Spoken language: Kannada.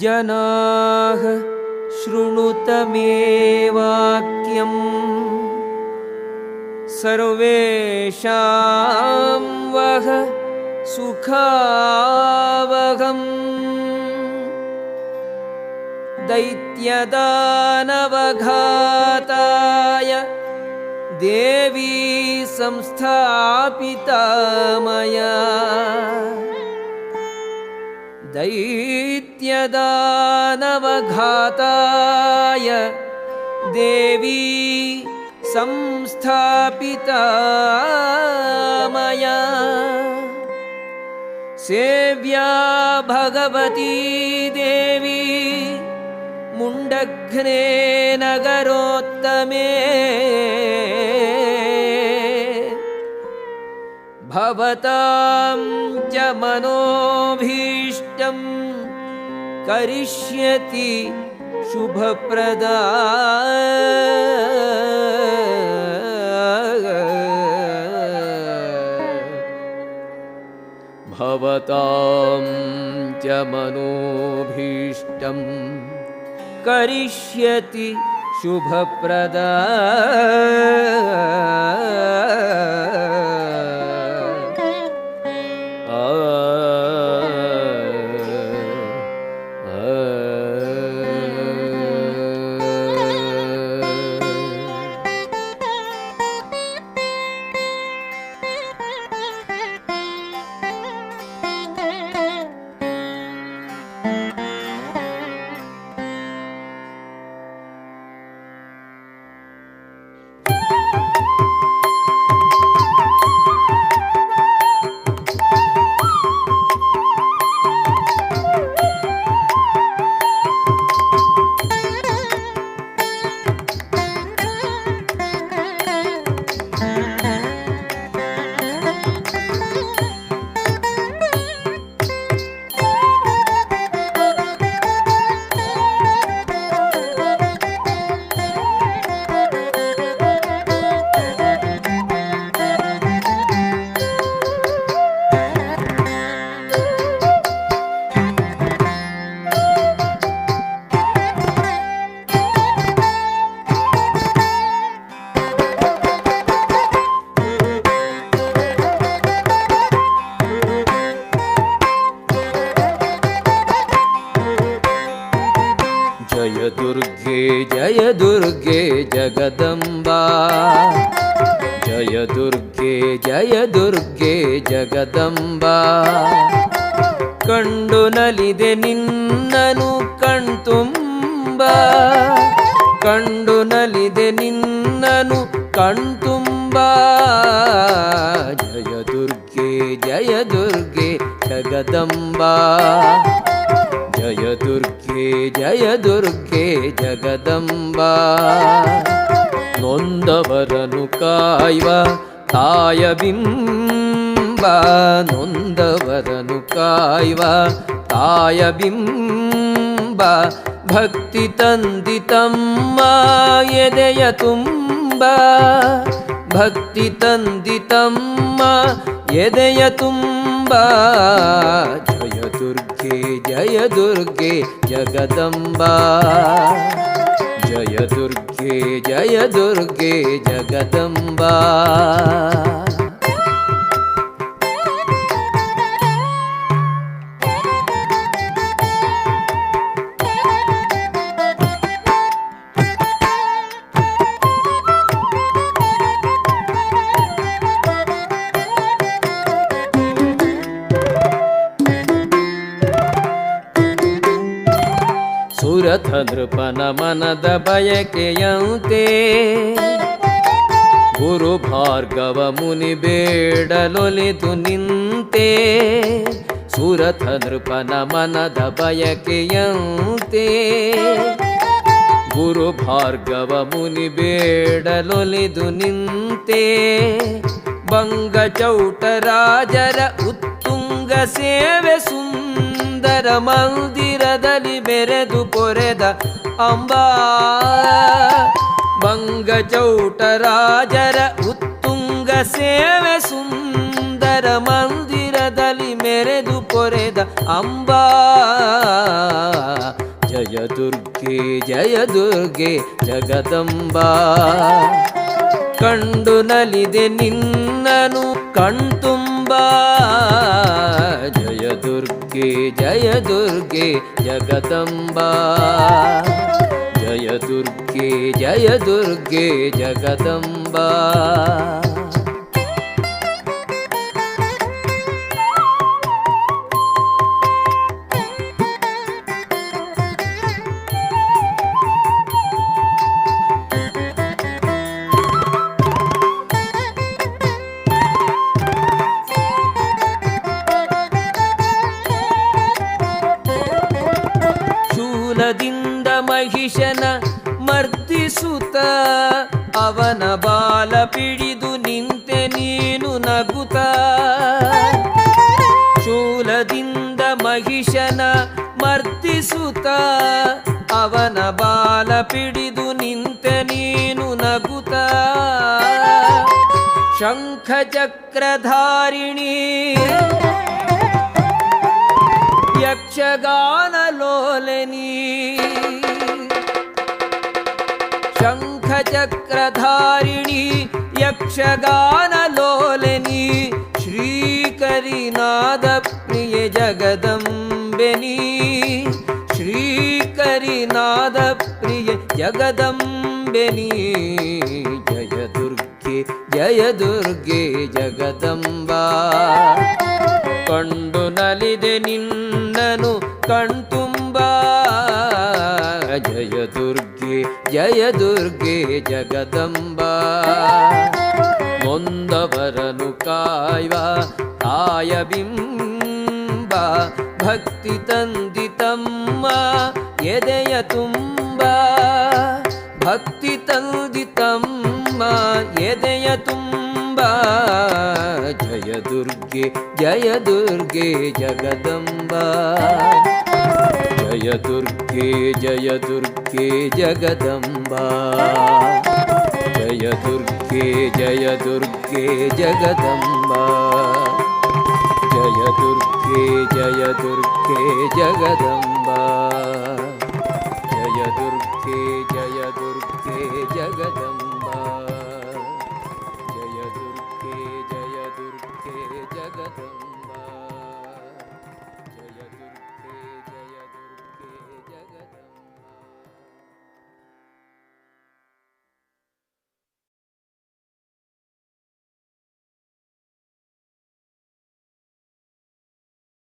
जनाः शृणुत मे वाक्यम् सर्वेषां वः सुखावहम्। दैत्यदानवघाताय देवी संस्थापिता मया दैत्यदानवघाताय देवी संस्थापिता मया सेव्या भगवती देवी मुण्डघ्ने नगरोत्तमे। भवतां च मनोभीष्टं करिष्यति शुभप्रदा। भवतां च मनोभीष्टं करिष्यति शुभप्रदा। जय ದುರ್ಗೆ, ಜಯ ದುರ್ಗೆ ಜಗದಂಬಾ. ಜಯ ದುರ್ಗೆ ಜಯ ದುರ್ಗೆ ಜಗದಂಬಾ. ಕಂಡು ನಲಿದೆ ನಿನ್ನನು ಕಣ್ತುಂಬ. ಕಂಡು ನಲಿದೆ ನಿನ್ನನು ಕಣ್ತುಂಬ. ಜಯ ದುರ್ಗೆ ಜಯ ದುರ್ಗೆ ಜಗದಂಬಾ. ಜಯ ದುರ್ಗೆ ಜಯ ದುರ್ಗೆ ಜಗದಂಬಾ. ನೊಂದವರನು ಕಾಯುವ ತಾಯ ಬಿಂಬ. ನೊಂದವರನು ಕಾಯುವ ತಾಯ ಬಿಂಬ. ಭಕ್ತಿ ತಂದಿ ತಮ್ಮ ಎದೆಯ ತುಂಬ. ಭಕ್ತಿ ತಂದಿ ತಮ್ಮ ಎದೆಯ ತುಂಬ. ಜಯ ದುರ್ಗೆ. दुर्गे जय दुर्गे जगदम्बा जय दुर्गे जय दुर्गे जगदम्बा ಸುರಥ ನೃಪನ ಮನದ ಬಯಕೆಯಂತೆ. ಗುರು ಭಾರ್ಗವ ಮುನಿ ಬೇಡಲೊಲಿದು ನಿಂತೆ. ಸುರಥ ನೃಪನ ಮನದ ಬಯಕೆಯಂತೆ. ಗುರು ಭಾರ್ಗವ ಮುನಿ ಬೇಡಲೊಲಿದು ನಿಂತೆ. ಬಂಗ ಚೌಟ ರಾಜರ ಉತ್ತುಂಗ ಸೇವೆ ಸುಂದರ ಮಂದಿರದಲ್ಲಿ ಬೆರೆದು ಪೊರೆದ ಅಂಬಾ. ಬಂಗ ರಾಜರ ಉತ್ತುಂಗ ಸೇವೆ ಸುಂದರ ಮಂದಿರದಲ್ಲಿ ಮೆರೆದು ಪೊರೆದ ಅಂಬಾ. ಜಯ ದುರ್ಗೆ ಜಯ ದುರ್ಗೆ ಜಗದಂಬಾ. ಕಂಡು ನಲಿದೆ ನಿನ್ನನು ಕಣ್ತುಂಬಾ. జయ దుర్గే జగదంబా జయ దుర్గే జయ దుర్గే జగదంబా ಶೂಲದಿಂದ ಮಹಿಷನ ಮರ್ದಿಸುತ್ತ ಅವನ ಬಾಲ ಪಿಡಿದು ನಿಂತೆ ನೀನು ನಗುತ ಶೂಲದಿಂದ ಮಹಿಷನ ಮರ್ದಿಸುತ್ತ ಅವನ ಬಾಲ ಪಿಡಿದು ನಿಂತೆ ನೀನು ನಗುತ ಶಂಖ దిశగానలోలని శంఖచక్రధారిణి యక్షగానలోలని శ్రీకరినాదప్రియ జగదంబెని శ్రీకరినాదప్రియ జగదంబెని. జయ దుర్గే జయ దుర్గే జగదంబా. ಕಂಡು ನಲಿದೆ ನಿನ್ನನು ಕಣ್ತುಂಬ. ಜಯ ದುರ್ಗೆ ಜಯ ದುರ್ಗೆ ಜಗದಂಬ. ನೊಂದವರನು ಕಾಯ್ವ ಕಾಯಬಿಂಬ ಭಕ್ತಿ ತಂದಿತಮ್ಮ ಎದೆಯ ತುಂಬ. ಭಕ್ತಿ ತಂದಿತಮ್ಮ ಎದೆಯ ತುಂಬ. జయ దుర్గే జయ దుర్గే జగదంబా. జయ దుర్గే జయ దుర్గే జగదంబా. జయ దుర్గే జయ దుర్గే జగదంబా. జయ దుర్గే జయ దుర్గే జగదంబా.